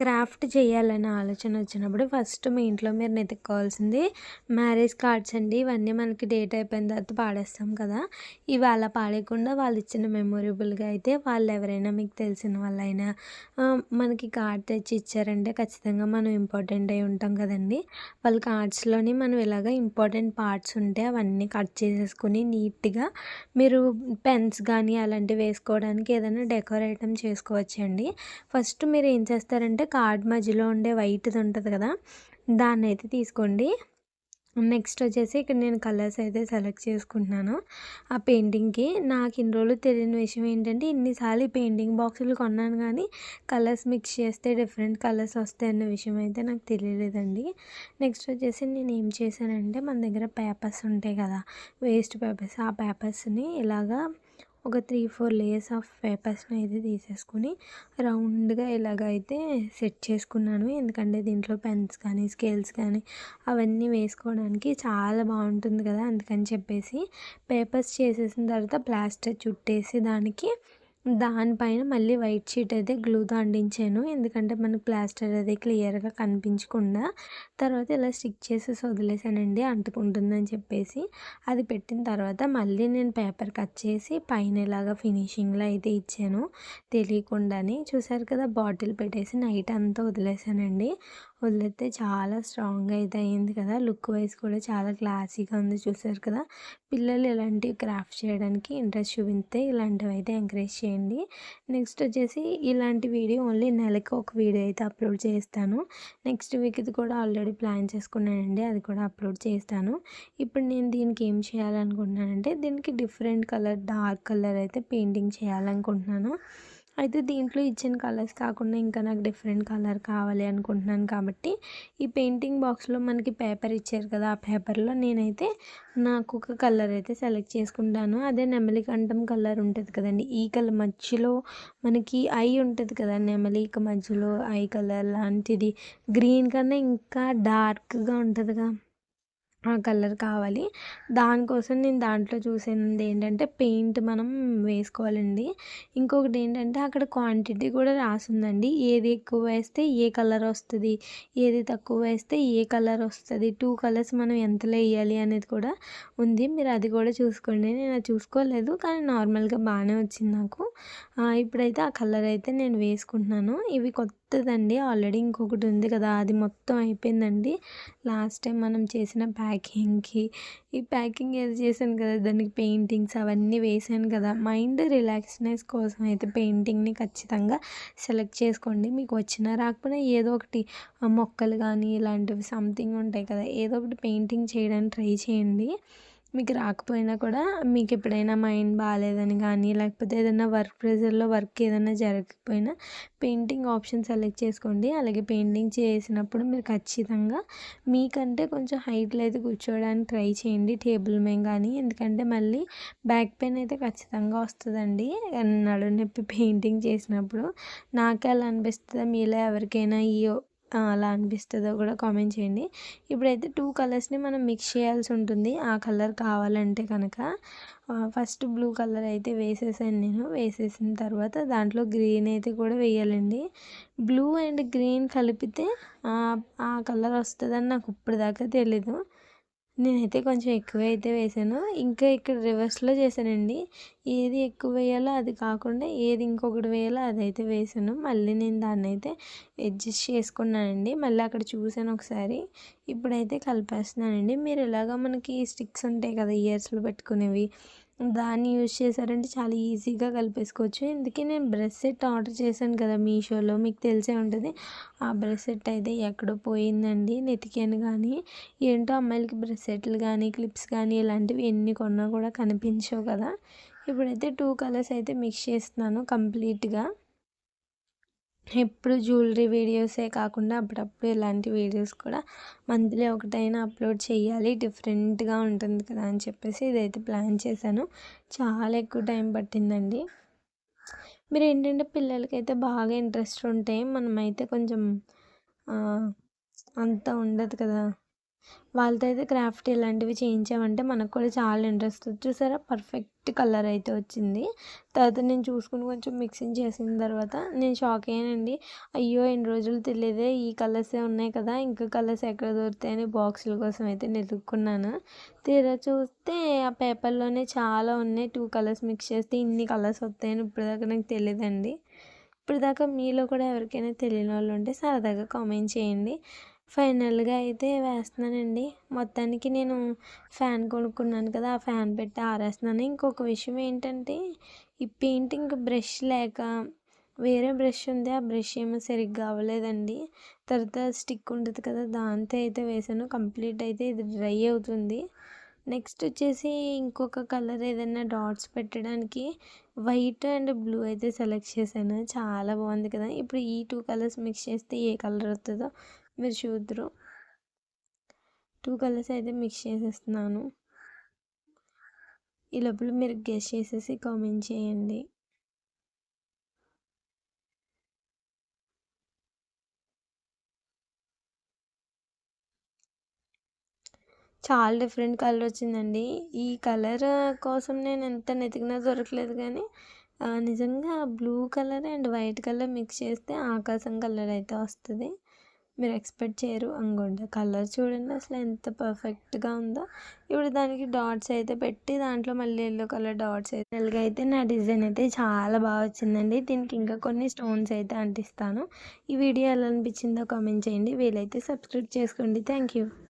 Craft చేయాలనే ఆలోచన వచ్చినప్పుడు ఫస్ట్ మీ ఇంట్లో మీరు వెతుక్కోవాల్సింది మ్యారేజ్ కార్డ్స్ అండి. ఇవన్నీ మనకి డేట్ అయిపోయిన తర్వాత పాడేస్తాం కదా. ఇవి అలా పాడేయకుండా వాళ్ళు ఇచ్చిన మెమొరబుల్గా అయితే వాళ్ళు ఎవరైనా మీకు తెలిసిన వాళ్ళైనా మనకి కార్డ్ తెచ్చి ఇచ్చారంటే ఖచ్చితంగా మనం ఇంపార్టెంట్ అయి ఉంటాం కదండి. వాళ్ళ కార్డ్స్లోని మనం ఇలాగ ఇంపార్టెంట్ పార్ట్స్ ఉంటే అవన్నీ కట్ చేసేసుకుని నీట్గా మీరు పెన్స్ కానీ అలాంటివి వేసుకోవడానికి ఏదైనా డెకరేటం చేసుకోవచ్చండి. ఫస్ట్ మీరు ఏం చేస్తారంటే కార్డ్ మధ్యలో ఉండే వైట్ది ఉంటుంది కదా దాన్ని అయితే తీసుకోండి. నెక్స్ట్ వచ్చేసి ఇక్కడ నేను కలర్స్ అయితే సెలెక్ట్ చేసుకుంటున్నాను ఆ పెయింటింగ్కి. నాకు ఇన్ని రోజులు తెలియని విషయం ఏంటంటే ఇన్నిసార్లు ఈ పెయింటింగ్ బాక్సులు కొన్నాను కానీ కలర్స్ మిక్స్ చేస్తే డిఫరెంట్ కలర్స్ వస్తాయి అన్న విషయం అయితే నాకు తెలియలేదండి. నెక్స్ట్ వచ్చేసి నేను ఏం చేశానంటే మన దగ్గర పేపర్స్ ఉంటాయి కదా వేస్ట్ పేపర్స్ ఆ పేపర్స్ని ఇలాగా ఒక త్రీ ఫోర్ లేయర్స్ ఆఫ్ పేపర్స్ని అయితే తీసేసుకుని రౌండ్గా ఇలాగైతే సెట్ చేసుకున్నాను. ఎందుకంటే దీంట్లో పెన్స్ కానీ స్కేల్స్ కానీ అవన్నీ వేసుకోవడానికి చాలా బాగుంటుంది కదా అందుకని చెప్పేసి పేపర్స్ చేసేసిన తర్వాత ప్లాస్టర్ చుట్టేసి దానికి దానిపైన మళ్ళీ వైట్ షీట్ అయితే గ్లూతో అంటించాను ఎందుకంటే మనకు ప్లాస్టర్ అది క్లియర్గా కనిపించకుండా తర్వాత ఇలా స్టిక్ చేసేసి వదిలేసానండి అంటుకుంటుందని చెప్పేసి. అది పెట్టిన తర్వాత మళ్ళీ నేను పేపర్ కట్ చేసి పైన ఇలాగా ఫినిషింగ్లో అయితే ఇచ్చాను. తెలియకుండానే చూసారు కదా బాటిల్ పెట్టేసి నైట్ అంతా వదిలేసానండి. వదిలేస్తే చాలా స్ట్రాంగ్గా అయితే అయింది కదా. లుక్ వైజ్ కూడా చాలా క్లాసీగా ఉంది చూసారు కదా. పిల్లలు ఇలాంటివి క్రాఫ్ట్ చేయడానికి ఇంట్రెస్ట్ చూపిస్తే ఇలాంటివి అయితే ఎంకరేజ్ చేయండి. నెక్స్ట్ వచ్చేసి ఇలాంటి వీడియో ఓన్లీ నెలకి ఒక వీడియో అయితే అప్లోడ్ చేస్తాను. నెక్స్ట్ వీక్ది కూడా ఆల్రెడీ ప్లాన్ చేసుకున్నానండి. అది కూడా అప్లోడ్ చేస్తాను. ఇప్పుడు నేను దీనికి ఏం చేయాలనుకుంటున్నానంటే దీనికి డిఫరెంట్ కలర్ డార్క్ కలర్ అయితే పెయింటింగ్ చేయాలనుకుంటున్నాను. అయితే దీంట్లో ఇచ్చిన కలర్స్ కాకుండా ఇంకా నాకు డిఫరెంట్ కలర్ కావాలి అనుకుంటున్నాను కాబట్టి ఈ పెయింటింగ్ బాక్స్లో మనకి పేపర్ ఇచ్చారు కదా ఆ పేపర్లో నేనైతే నాకు ఒక కలర్ అయితే సెలెక్ట్ చేసుకుంటాను. అదే నెమలి కంఠం కలర్ ఉంటుంది కదండి ఈ కలర్ మధ్యలో మనకి ఐ ఉంటుంది కదా నెమలిక మధ్యలో ఐ కలర్ లాంటిది. గ్రీన్ కన్నా ఇంకా డార్క్గా ఉంటుందిగా కలర్ కావాలి. దానికోసం నేను దాంట్లో చూసింది ఏంటంటే పెయింట్ మనం వేసుకోవాలండి. ఇంకొకటి ఏంటంటే అక్కడ క్వాంటిటీ కూడా రాసిందండి. ఏది ఎక్కువ వేస్తే ఏ కలర్ వస్తుంది ఏది తక్కువ వేస్తే ఏ కలర్ వస్తుంది టూ కలర్స్ మనం ఎంతలో వేయాలి అనేది కూడా ఉంది. మీరు అది కూడా చూసుకోండి. నేను అది చూసుకోలేదు కానీ నార్మల్గా బాగానే వచ్చింది నాకు. ఇప్పుడైతే ఆ కలర్ అయితే నేను వేసుకుంటున్నాను. ఇవి కొత్తదండి. ఆల్రెడీ ఇంకొకటి ఉంది కదా అది మొత్తం అయిపోయిందండి. లాస్ట్ టైం మనం చేసిన ప్యాకింగ్కి. ఈ ప్యాకింగ్ ఏది చేశాను కదా దానికి పెయింటింగ్స్ అవన్నీ వేసాను కదా. మైండ్ రిలాక్స్నెస్ కోసం అయితే పెయింటింగ్ని ఖచ్చితంగా సెలెక్ట్ చేసుకోండి. మీకు వచ్చినా రాకపోయినా ఏదో ఒకటి మొక్కలు కానీ ఇలాంటివి సంథింగ్ ఉంటాయి కదా ఏదో ఒకటి పెయింటింగ్ చేయడానికి ట్రై చేయండి. మీకు రాకపోయినా కూడా మీకు ఎప్పుడైనా మైండ్ బాగాలేదని కానీ లేకపోతే ఏదైనా వర్క్ ప్రెజర్లో వర్క్ ఏదైనా జరగకపోయినా పెయింటింగ్ ఆప్షన్ సెలెక్ట్ చేసుకోండి. అలాగే పెయింటింగ్ చేసినప్పుడు మీరు ఖచ్చితంగా మీకంటే కొంచెం హైట్లో అయితే కూర్చోవడానికి ట్రై చేయండి. టేబుల్ మేము కానీ ఎందుకంటే మళ్ళీ బ్యాక్ పెయిన్ అయితే ఖచ్చితంగా వస్తుందండి. నడు నొప్పి పెయింటింగ్ చేసినప్పుడు నాకే అలా అనిపిస్తుంది. మీలో ఎవరికైనా ఈ అలా అనిపిస్తుందో కూడా కామెంట్ చేయండి. ఇప్పుడైతే టూ కలర్స్ని మనం మిక్స్ చేయాల్సి ఉంటుంది. ఆ కలర్ కావాలంటే కనుక ఫస్ట్ బ్లూ కలర్ అయితే వేసేసాను నేను. వేసేసిన తర్వాత దాంట్లో గ్రీన్ అయితే కూడా వేయాలండి. బ్లూ అండ్ గ్రీన్ కలిపితే ఆ కలర్ వస్తుందని నాకు ఇప్పటిదాకా తెలీదు. నేనైతే కొంచెం ఎక్కువ అయితే వేసాను. ఇంకా ఇక్కడ రివర్స్లో చేశానండి. ఏది ఎక్కువ వేయాలో అది కాకుండా ఏది ఇంకొకటి వేయాలో అదైతే వేసాను. మళ్ళీ నేను దాన్ని అయితే అడ్జస్ట్ చేసుకున్నానండి. మళ్ళీ అక్కడ చూసాను ఒకసారి. ఇప్పుడైతే కలిపేస్తున్నానండి. మీరు ఇలాగ మనకి స్టిక్స్ ఉంటాయి కదా ఇయర్స్లో పెట్టుకునేవి. దాన్ని యూజ్ చేశారంటే చాలా ఈజీగా కలిపేసుకోవచ్చు. ఇందుకే నేను బ్రష్ సెట్ ఆర్డర్ చేశాను కదా మీషోలో. మీకు తెలిసే ఉంటుంది. ఆ బ్రష్ సెట్ అయితే ఎక్కడో పోయిందండి నెతికాను కానీ. ఏంటో అమ్మాయిలకి బ్రష్ సెట్లు కానీ క్లిప్స్ కానీ ఇలాంటివి ఎన్ని కొన్నా కూడా కనిపించవు కదా. ఇప్పుడైతే టూ కలర్స్ అయితే మిక్స్ చేస్తున్నాను కంప్లీట్గా. ఎప్పుడు జ్యువెలరీ వీడియోసే కాకుండా అప్పుడప్పుడు ఇలాంటి వీడియోస్ కూడా మంత్లీ ఒకటైనా అప్లోడ్ చేయాలి. డిఫరెంట్గా ఉంటుంది కదా అని చెప్పేసి ఇదైతే ప్లాన్ చేశాను. చాలా ఎక్కువ టైం పట్టిందండి. మీరు ఏంటంటే పిల్లలకైతే బాగా ఇంట్రెస్ట్ ఉంటే మనమైతే కొంచెం అంత ఉండదు కదా. వాళ్ళతో అయితే క్రాఫ్ట్ ఇలాంటివి చేయించామంటే మనకు కూడా చాలా ఇంట్రెస్ట్ చూసారా? పర్ఫెక్ట్ కలర్ అయితే వచ్చింది. తర్వాత నేను చూసుకుని కొంచెం మిక్సింగ్ చేసిన తర్వాత నేను షాక్ అయ్యానండి. అయ్యో ఎన్ని రోజులు తెలియదే ఈ కలర్సే ఉన్నాయి కదా ఇంకా కలర్స్ ఎక్కడ దొరుకుతాయని బాక్సుల కోసం అయితే వెతుక్కున్నాను. తీరా చూస్తే ఆ పేపర్లోనే చాలా ఉన్నాయి. టూ కలర్స్ మిక్స్ చేస్తే ఇన్ని కలర్స్ వస్తాయని ఇప్పటిదాకా నాకు తెలియదండి. ఇప్పటిదాకా మీలో కూడా ఎవరికైనా తెలియని వాళ్ళు ఉంటే సరదాగా కామెంట్ చేయండి. ఫైనల్గా అయితే వేస్తున్నానండి. మొత్తానికి నేను ఫ్యాన్ కొనుక్కున్నాను కదా ఆ ఫ్యాన్ పెట్టి ఆరేస్తున్నాను. ఇంకొక విషయం ఏంటంటే ఈ పెయింటింగ్ బ్రష్ లేక వేరే బ్రష్ ఉంది ఆ బ్రష్ ఏమో సరిగ్గా అవ్వలేదండి. తర్వాత స్టిక్ ఉంటుంది కదా దాంతో అయితే వేసాను. కంప్లీట్ అయితే ఇది డ్రై అవుతుంది. నెక్స్ట్ వచ్చేసి ఇంకొక కలర్ ఏదైనా డాట్స్ పెట్టడానికి వైట్ అండ్ బ్లూ అయితే సెలెక్ట్ చేశాను. చాలా బాగుంది కదా. ఇప్పుడు ఈ టూ కలర్స్ మిక్స్ చేస్తే ఏ కలర్ వస్తుందో మీరు చూద్దరు. టూ కలర్స్ అయితే మిక్స్ చేసేస్తున్నాను. ఈ లోపల మీరు గెస్ చేసేసి కామెంట్ చేయండి. చాలా డిఫరెంట్ కలర్ వచ్చిందండి. ఈ కలర్ కోసం నేను ఎంత నెతికినా దొరకలేదు కానీ నిజంగా blue colour and white colour mix చేస్తే ఆకాశం కలర్ అయితే వస్తుంది. మీరు ఎక్స్పెక్ట్ చేయరు. అనుకోండి కలర్ చూడండి. అసలు ఎంత పర్ఫెక్ట్గా ఉందో. ఇప్పుడు దానికి డాట్స్ అయితే పెట్టి దాంట్లో మళ్ళీ ఎల్లో కలర్ డాట్స్ అయితే అయితే నా డిజైన్ అయితే చాలా బాగా వచ్చిందండి. దీనికి ఇంకా కొన్ని స్టోన్స్ అయితే అంటిస్తాను. ఈ వీడియో ఎలా అనిపించిందో కామెంట్ చేయండి. వీలైతే సబ్స్క్రైబ్ చేసుకోండి. Thank you.